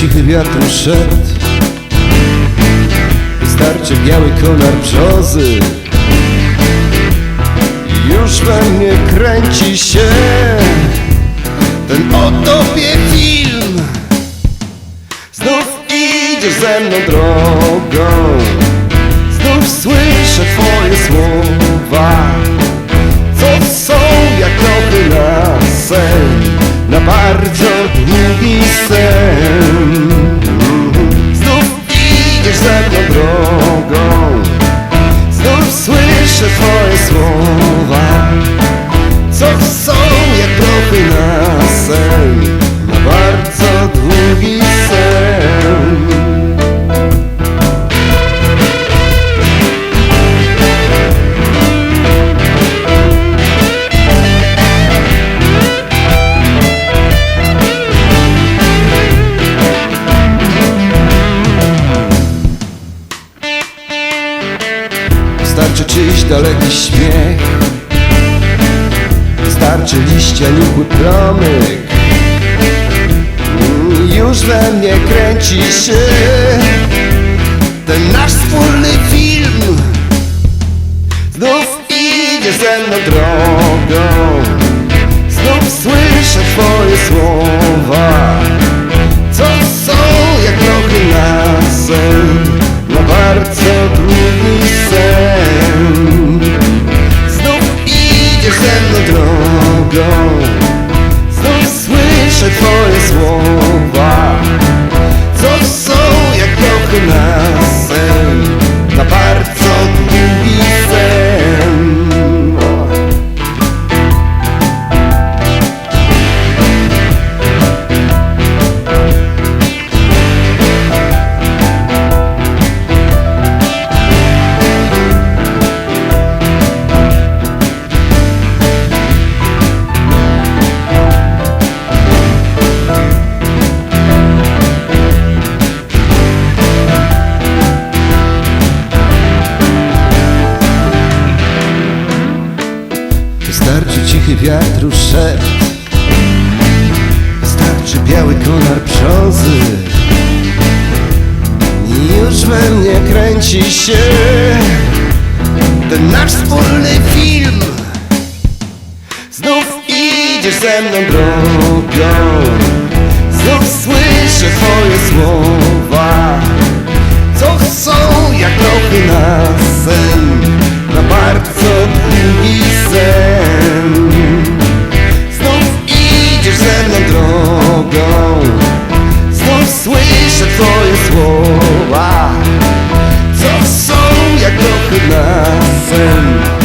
cichy wiatr szept Wystarczy biały konar brzozy. Już we mnie kręci się Ten o tobie film. Znów idziesz ze mną drogą. Znów słyszę twoje słowa. Co są jak nowy na sen Na bardzo długi sen daleki śmiech. Wystarczy liścia nikły promyk. Już we mnie kręci się Ten nasz wspólny film. Znów idzie ze mną drogą Wystarczy cichy wiatru szept Wystarczy biały konar brzozy Już we mnie kręci się Ten nasz wspólny film. Znów idziesz ze mną drogą. Znów słyszę twoje słowa Co są jak prochy na sen friend